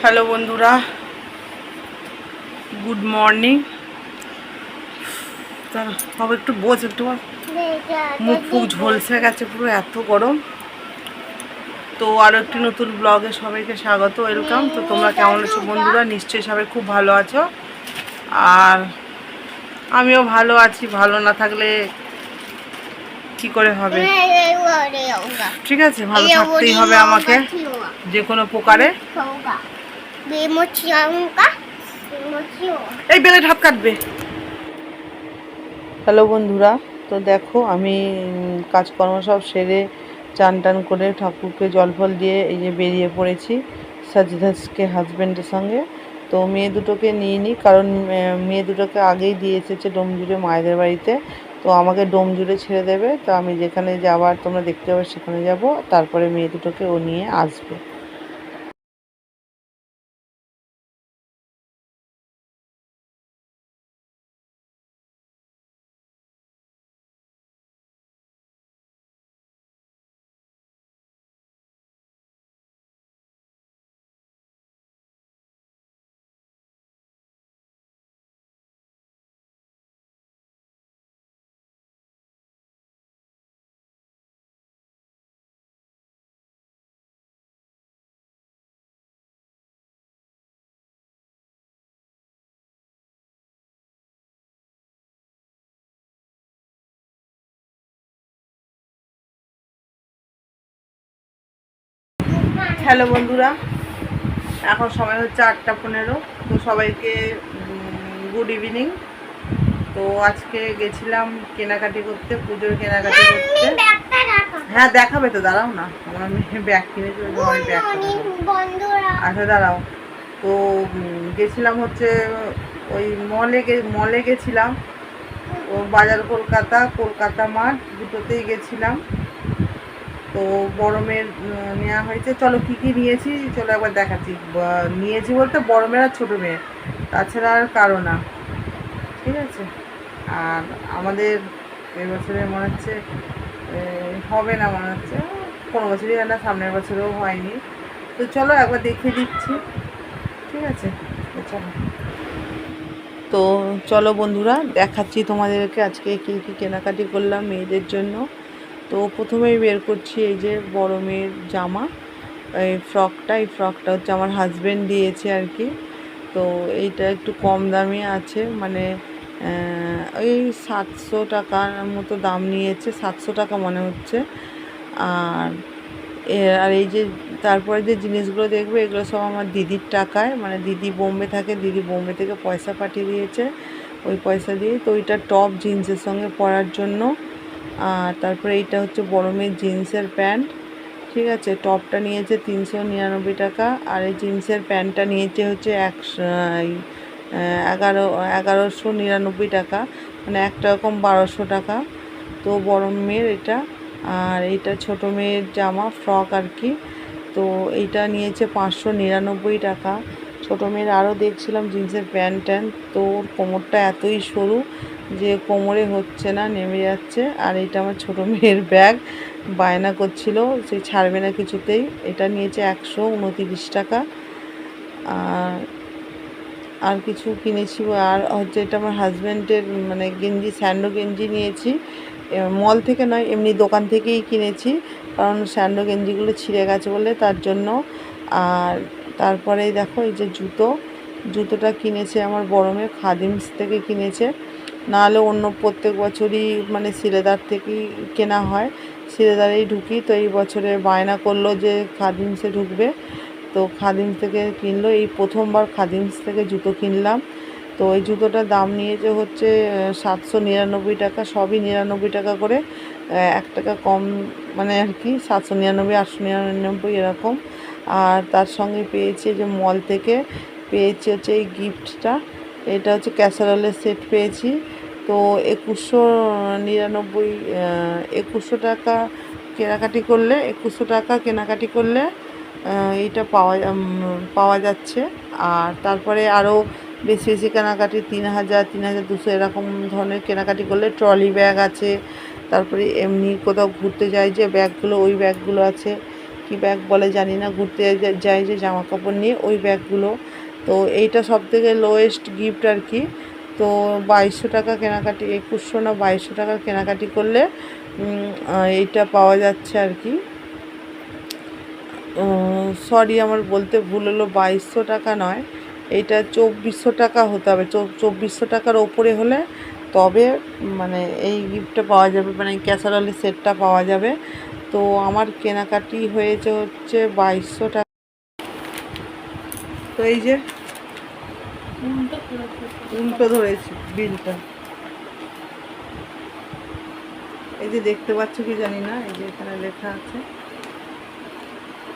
Hello বন্ধুরা, good morning. হবে একটু বোঝ, একটু। মুখ ফুক ঝলসে গেছে পুরো, এত গরম। তো আরও একটি নতুন ব্লগে সবাইকে স্বাগত ওয়েলকাম তো তোমরা কেমন আছো বন্ধুরা? নিশ্চয়ই সবাই খুব ভালো আছো। আর আমিও ভালো আছি, ভালো না থাকলে কি করে হবে? ঠিক আছে, ভালো থাকতেই হবে আমাকে যে কোনো প্রকারে এই কাটবে। হ্যালো বন্ধুরা তো দেখো আমি কাজকর্ম সব সেরে চান টান করে ঠাকুরকে জল ফল দিয়ে এই যে বেরিয়ে পড়েছি সাজদাসকে হাজব্যান্ডের সঙ্গে। তো মেয়ে দুটোকে নিয়ে নিই কারণ মেয়ে দুটোকে আগেই দিয়ে এসেছে ডোমজুড়ে মায়েদের বাড়িতে। তো আমাকে ডোমজুড়ে ছেড়ে দেবে তো আমি যেখানে যাবার তোমরা দেখতে পাবে সেখানে যাব তারপরে মেয়ে দুটোকে ও নিয়ে আসবে। হ্যালো বন্ধুরা এখন সময় হচ্ছে আটটা পনেরো তো সবাইকে গুড ইভিনিং তো আজকে গেছিলাম কেনাকাটি করতে পুজোর কেনাকাটি করতে। হ্যাঁ দেখাবে তো দাঁড়াও না। আমার মেয়ে ব্যাগ জন্য আমি ব্যাগ আচ্ছা দাঁড়াও। তো গেছিলাম হচ্ছে ওই মলে গে মলে গেছিলাম। ও বাজার কলকাতা কলকাতা মাঠ দুটোতেই গেছিলাম। তো বড় মেয়ের নেওয়া হয়েছে। চলো কী কী নিয়েছি? চলো একবার দেখাচ্ছি। নিয়েছি বলতে বড় মেয়ের আর ছোটো মেয়ের। তাছাড়া আর কারও না। ঠিক আছে? আর আমাদের এবছরে মনে হচ্ছে হবে না মনে হচ্ছে। কোনো বছরই হয় না, সামনের বছরেও হয়নি। তো চলো একবার দেখিয়ে দিচ্ছি। ঠিক আছে? চলো। তো চলো বন্ধুরা, দেখাচ্ছি তোমাদেরকে আজকে কী কী কেনাকাটি করলাম মেয়েদের জন্য। তো প্রথমেই বের করছি এই যে বড় মেয়ের জামা, এই ফ্রকটা এই ফ্রকটা হচ্ছে আমার হাজব্যান্ড দিয়েছে আর কি। তো এইটা একটু কম দামি আছে মানে ওই সাতশো টাকার মতো দাম নিয়েছে, সাতশো টাকা মনে হচ্ছে। আর আর এই যে তারপরে যে জিনিসগুলো দেখবে, এগুলো সব আমার দিদির টাকায় মানে দিদি বোম্বে থাকে, দিদি বোম্বে থেকে পয়সা পাঠিয়ে দিয়েছে, ওই পয়সা দিয়ে। তো ওইটা টপ জিন্সের সঙ্গে পরার জন্য আর তারপরে এইটা হচ্ছে বড় মেয়ের জিন্সের প্যান্ট, ঠিক আছে? টপটা নিয়েছে তিনশো নিরানব্বই টাকা আর এই জিন্সের প্যান্টটা নিয়েছে হচ্ছে একশো এগারো, এগারোশো নিরানব্বই টাকা মানে একটা রকম বারোশো টাকা। তো বড় মেয়ের এটা আর এইটা ছোট মেয়ের জামা, ফ্রক আর কি। তো এইটা নিয়েছে পাঁচশো নিরানব্বই টাকা। ছোটো মেয়ের আরও দেখছিলাম জিন্সের প্যান্ট ট্যান্ট, তো ওর কোমরটা এতই সরু যে কোমরে হচ্ছে না, নেমে যাচ্ছে। আর এটা আমার ছোট মেয়ের ব্যাগ। বায়না করছিল, সে ছাড়বে না কিছুতেই। এটা নিয়েছে একশো উনতিরিশ টাকা। আর আর কিছু কিনেছি। আর হচ্ছে এটা আমার হাজব্যান্ডের মানে গেঞ্জি, স্যান্ডো গেঞ্জি নিয়েছি। মল থেকে নয়, এমনি দোকান থেকেই কিনেছি। কারণ স্যান্ডো গেঞ্জিগুলো ছিঁড়ে গেছে বলে তার জন্য। আর তারপরে দেখো এই যে জুতো। জুতোটা কিনেছে আমার বড় মেয়ে, খাদিমস থেকে কিনেছে। নাহলে অন্য প্রত্যেক বছরই মানে সিলেদার থেকেই কেনা হয়। সিলেদারেই ঢুকি, তো এই বছরে বায়না করল যে খাদিমসে ঢুকবে। তো খাদিমস থেকে কিনলো, এই প্রথমবার খাদিমস থেকে জুতো কিনলাম। তো এই জুতোটার দাম নিয়েছে হচ্ছে সাতশো নিরানব্বই টাকা, সবই নিরানব্বই টাকা করে। এক টাকা কম মানে আর কি, সাতশো নিরানব্বই, আটশো নিরানব্বই এরকম। আর তার সঙ্গে পেয়েছি যে মল থেকে, পেয়েছি হচ্ছে এই গিফটটা। এটা হচ্ছে ক্যাসারলের সেট পেয়েছি। তো একুশশো নিরানব্বই একুশশো টাকা কেনাকাটি করলে, একুশশো টাকা কেনাকাটি করলে এইটা পাওয়া পাওয়া যাচ্ছে। আর তারপরে আরও বেশি বেশি কেনাকাটি, তিন হাজার তিন হাজার দুশো এরকম ধরনের কেনাকাটি করলে ট্রলি ব্যাগ আছে। তারপরে এমনি কোথাও ঘুরতে যাই যে ব্যাগগুলো, ওই ব্যাগগুলো আছে। কি ব্যাগ বলে জানি না, ঘুরতে যা- যায় যে জামা কাপড় নিয়ে, ওই ব্যাগগুলো। তো এইটা সব থেকে লোয়েস্ট গিফট আর কি। তো বাইশশো টাকা কেনাকাটি, একুশশো না বাইশশো টাকার কেনাকাটি করলে এইটা পাওয়া যাচ্ছে আর কি। সরি আমার বলতে ভুল হলো, বাইশশো টাকা নয় এইটা চব্বিশশো টাকা হতে হবে। চব্বিশশো টাকার ওপরে হলে তবে মানে এই গিফটটা পাওয়া যাবে মানে ক্যাসারলের সেটটা পাওয়া যাবে। তো আমার কেনাকাটি হয়েছে হচ্ছে বাইশশো টাকা। তো এই যে উল্টো ধরেছি বিলটা। এই যে দেখতে পাচ্ছ কি জানি না এই যে এখানে লেখা আছে।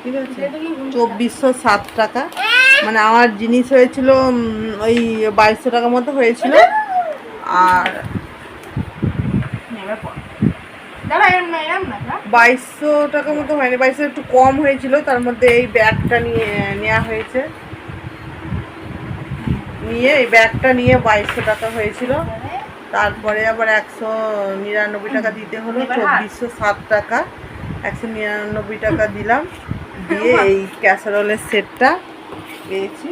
ঠিক আছে? চব্বিশশো সাত টাকা। মানে আমার জিনিস হয়েছিল ওই বাইশশো টাকা মতো হয়েছিল। আর বাইশশো টাকা মতো হয়নি বাইশশো একটু কম হয়েছিল তার মধ্যে এই ব্যাগটা নিয়ে নেওয়া হয়েছে। নিয়ে এই ব্যাগটা নিয়ে বাইশশো টাকা হয়েছিল। তারপরে আবার একশো নিরানব্বই টাকা দিতে হলো চব্বিশশো সাত টাকা। একশো নিরানব্বই টাকা দিলাম দিয়ে এই ক্যাসারোলের সেটটা পেয়েছি।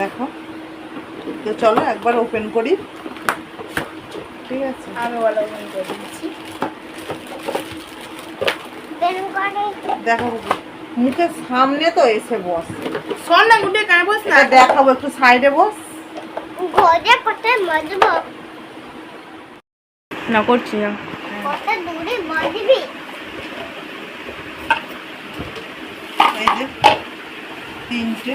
দেখো। তো চলো একবার ওপেন করি। ঠিক আছে। আমি বন্ধ করে দিচ্ছি। দেখো। মুখের সামনে তো এসে বস। শোন না গুটে কেন বস না? দেখাবো একটু সাইডে বস। ঘরে কত মজবো। না করছি না। কত দূরে মজবি। এই যে তিনটে।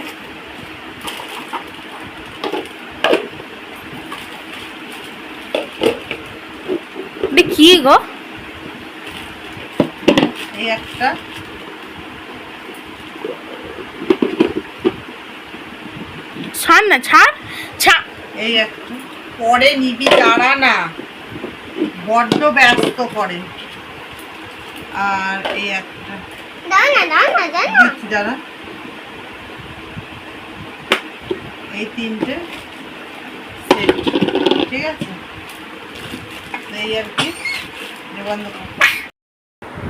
কি গো? এই একটা। ছাড় না ছাড় ছাড়। এই একটা পরে নিবি দাঁড়া না। বড্ড ব্যস্ত করে আর এই একটা। দাও না দাও না দাও না। দিচ্ছি দাঁড়া। এই তিনটে সেট ঠিক আছে? এই আর কি বন্ধ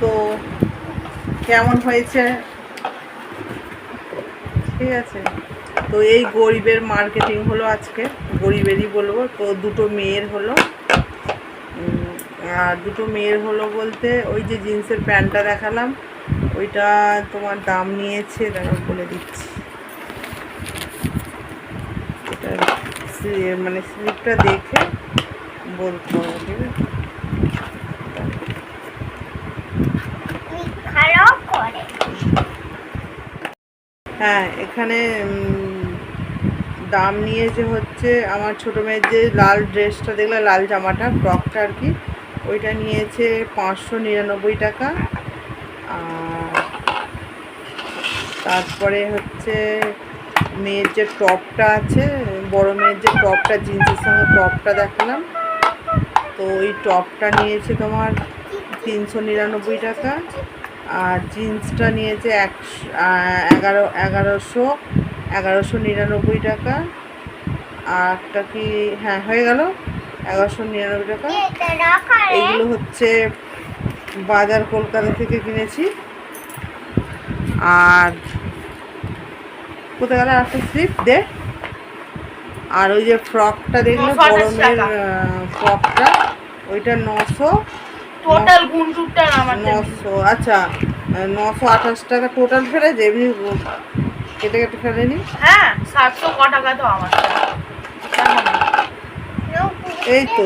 তো কেমন হয়েছে? ঠিক আছে। তো এই গরিবের মার্কেটিং হলো আজকে। গরিবেরই বলব তো দুটো মেয়ের হলো। আর দুটো মেয়ের হলো বলতে ওই যে জিন্সের প্যান্টটা দেখালাম ওইটা তোমার দাম নিয়েছে দাঁড়া বলে দিচ্ছি। এটা মানে স্লিপটা দেখে বলতে হবে ঠিক আছে? হ্যাঁ এখানে দাম নিয়েছে হচ্ছে আমার ছোটো মেয়ের যে লাল ড্রেসটা, দেখলে লাল জামাটা ফ্রকটা আর কি, ওইটা নিয়েছে পাঁচশো নিরানব্বই টাকা। আর তারপরে হচ্ছে মেয়ের যে টপটা আছে, বড় মেয়ের যে টপটা, জিন্সের সঙ্গে টপটা দেখালাম। তো ওই টপটা নিয়েছে তোমার তিনশো নিরানব্বই টাকা। আর জিন্সটা নিয়েছে একশো এগারো, এগারোশো এগারোশো নিরানব্বই টাকা। আর একটা কি হ্যাঁ হয়ে গেল। এগারোশো নিরানব্বই টাকা। এইগুলো হচ্ছে বাজার কলকাতা থেকে কিনেছি। আর কোথায় গেল একটা স্লিপ দে। আর ওই যে ফ্রকটা দেখল গরমের ফ্রকটা ওইটা নশো। টোটাল নশো আচ্ছা নশো আঠাশ টাকা টোটাল ফেলেছে এমনি কেটে কেটে ফেলেনি হ্যাঁ সাতশো ক টাকা তো আমার। এই তো।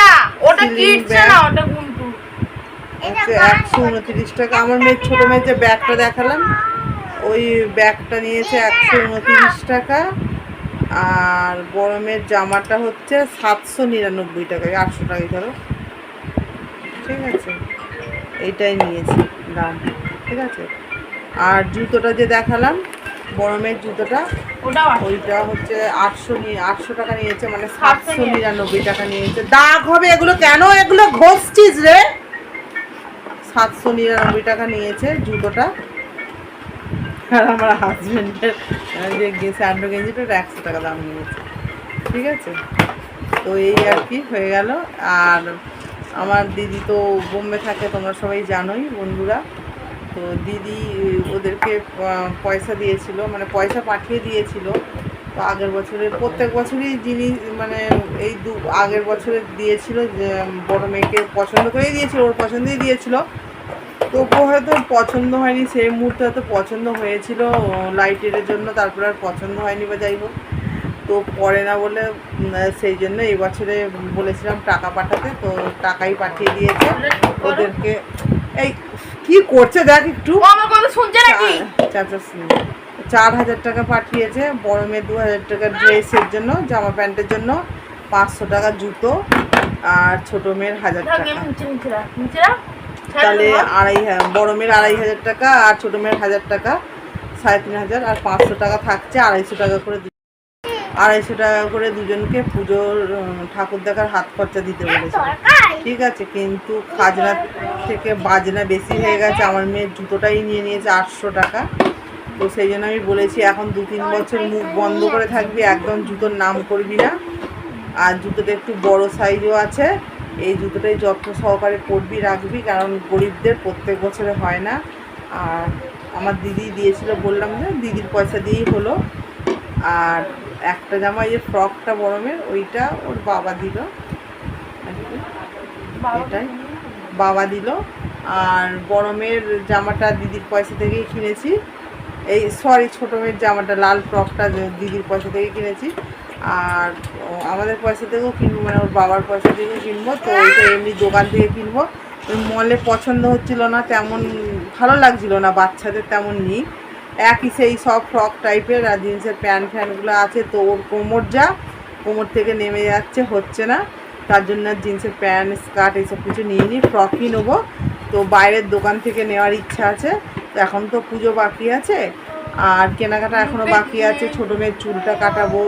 না ওটা Ceiling কিটছে না ওটা গুনটু। হচ্ছে একশো উনত্রিশ টাকা। আমার মেয়ের ছোটো মেয়ের যে ব্যাগটা দেখালাম ওই ব্যাগটা নিয়েছে একশো উনত্রিশ টাকা। আর বড় মেয়ের জামাটা হচ্ছে সাতশো নিরানব্বই টাকা আটশো টাকাই ধরো। ঠিক আছে? এইটাই নিয়েছি দাম। ঠিক আছে? আর জুতোটা যে দেখালাম মেয়ের জুতোটা ওইটা হচ্ছে আটশো নিয়ে আটশো টাকা নিয়েছে মানে সাতশো নিরানব্বই টাকা নিয়েছে। দাগ হবে এগুলো কেন? এগুলো ঘষছিস রে। সাতশো নিরানব্বই টাকা নিয়েছে জুতোটা। আর আমার হাজবেন্ডের যে গে- স্যান্ডো গেঞ্জিটা ওটা একশো টাকা দাম নিয়েছে। ঠিক আছে? তো এই আর কি হয়ে গেল। আর আমার দিদি তো বোম্বে থাকে তোমরা সবাই জানোই বন্ধুরা। তো দিদি ওদেরকে পয়সা দিয়েছিল মানে পয়সা পাঠিয়ে দিয়েছিল। তো আগের বছরের, প্রত্যেক বছরই যিনি মানে এই দু, আগের বছরে দিয়েছিল, যে বড় মেয়েকে পছন্দ করেই দিয়েছিল, ওর পছন্দই দিয়েছিল। তবুও হয়তো পছন্দ হয়নি, সেই মুহূর্তে হয়তো পছন্দ হয়েছিল, লাইটের জন্য, তারপর আর পছন্দ হয়নি বা যাই হোক। তো পরে না বলে সেই জন্য এই বছরে বলেছিলাম টাকা পাঠাতে, তো টাকাই পাঠিয়ে দিয়েছে। ওদেরকে, এই কি করছে দেখ একটু। আমার কথা শুনছে নাকি? চার- চার- হাজার টাকা পাঠিয়েছে বড় মেয়ে দু হাজার টাকা ড্রেসের জন্য জামা প্যান্টের জন্য পাঁচশো টাকা জুতো আর ছোট মেয়ের হাজার টাকা। তাহলে আড়াই বড় মেয়ের আড়াই হাজার টাকা আর ছোট মেয়ের হাজার টাকা সাড়ে তিন হাজার আর পাঁচশো টাকা থাকছে আড়াইশো টাকা করে আড়াইশো টাকা করে দুজনকে পুজোর ঠাকুর দেখার হাত খরচা দিতে বলেছে। ঠিক আছে কিন্তু খাজনা থেকে বাজনা বেশি হয়ে গেছে। আমার মেয়ের জুতোটাই নিয়ে নিয়েছে আটশো টাকা। তো সেই জন্য আমি বলেছি এখন দু তিন বছর মুখ বন্ধ করে থাকবি একদম জুতোর নাম করবি না। আর জুতোটা একটু বড় সাইজও আছে। এই জুতোটাই যত্ন সহকারে পরবি রাখবি কারণ গরিবদের প্রত্যেক বছরে হয় না। আর আমার দিদি দিয়েছিল বললাম যে দিদির পয়সা দিয়েই হলো। আর একটা জামা যে ফ্রকটা বরমের ওইটা ওর বাবা দিল। বাবা এটাই। বাবা দিল। আর বড় মেয়ের জামাটা দিদির পয়সা থেকেই কিনেছি। এই সরি ছোটো মেয়ের জামাটা লাল ফ্রকটা দিদির পয়সা থেকে কিনেছি। আর আমাদের পয়সা থেকেও কিনবো মানে ওর বাবার পয়সা থেকেও কিনবো। তো ওইটা এমনি দোকান থেকে কিনবো। মলে পছন্দ হচ্ছিল না তেমন ভালো লাগছিল না বাচ্চাদের তেমন নেই। একই সেই সব ফ্রক টাইপের আর জিন্সের প্যান্ট ফ্যানগুলো আছে, তো ওর কোমর যা, কোমর থেকে নেমে যাচ্ছে, হচ্ছে না। তার জন্য জিন্সের প্যান্ট স্কার্ট এইসব কিছু নিয়ে নিই ফ্রকই নেব। তো বাইরের দোকান থেকে নেওয়ার ইচ্ছা আছে, তো এখন তো পুজো বাকি আছে। আর কেনাকাটা এখনও বাকি আছে, ছোটো মেয়ের চুলটা কাটাবো,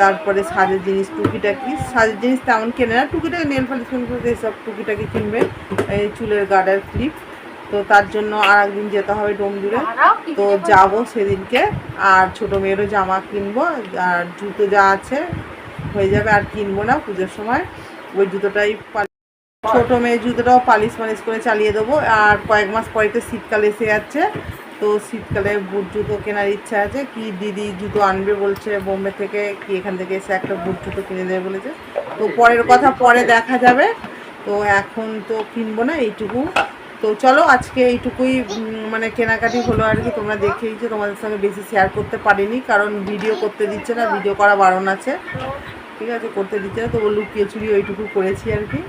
তারপরে সাজের জিনিস, টুকিটাকি। সাজের জিনিস তেমন কেনে না, টুকিটাকি নেল পালিশ ফেল পালিশ এইসব টুকিটাকি কিনবে, এই চুলের গার্ডার ক্লিপ। তো তার জন্য আর একদিন যেতে হবে ডোমজুড়ে তো যাব সেদিনকে। আর ছোট মেয়েরও জামা কিনবো আর জুতো যা আছে হয়ে যাবে আর কিনবো না পুজোর সময়। ওই জুতোটাই ছোট মেয়ের জুতোটাও পালিশ মালিশ করে চালিয়ে দেবো। আর কয়েক মাস পরে তো শীতকাল এসে যাচ্ছে। তো শীতকালে বুট জুতো কেনার ইচ্ছা আছে। কি দিদি জুতো আনবে বলছে বোম্বে থেকে কি এখান থেকে এসে একটা বুট জুতো কিনে দেবে বলেছে। তো পরের কথা পরে দেখা যাবে। তো এখন তো কিনবো না এইটুকু। তো চলো আজকে এইটুকুই মানে কেনাকাটি হলো আর কি, তোমরা দেখেইছো তোমাদের সঙ্গে বেশি শেয়ার করতে পারিনি, কারণ ভিডিও করতে দিচ্ছে না ভিডিও করা বারণ আছে। ঠিক আছে, করতে দিচ্ছে না তো ও লুকিয়ে চুরি ওইটুকু করেছি আর কি।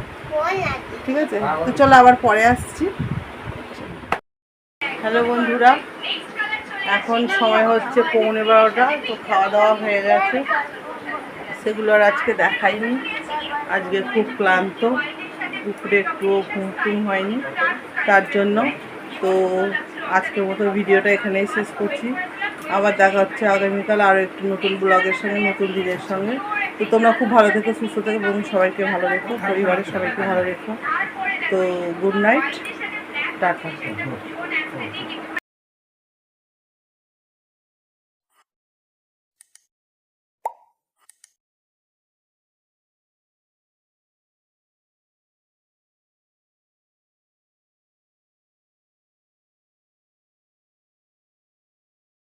ঠিক আছে, তো চলো আবার পরে আসছি। হ্যালো বন্ধুরা, এখন সময় হচ্ছে পৌনে বারোটা, তো খাওয়া দাওয়া হয়ে গেছে। সেগুলো আর আজকে দেখাইনি। আজকে খুব ক্লান্ত, দুপুরে একটুও ঘুম হয়নি। তার জন্য। তো আজকের মতো ভিডিওটা এখানেই শেষ করছি। আবার দেখা হচ্ছে আগামীকাল আরও একটি নতুন ব্লগের সঙ্গে, নতুন দিদের সঙ্গে। তো তোমরা খুব ভালো থেকো, সুস্থ থেকো এবং সবাইকে ভালো রেখো, পরিবারের সবাইকে ভালো রেখো। তো গুড নাইট টাটা।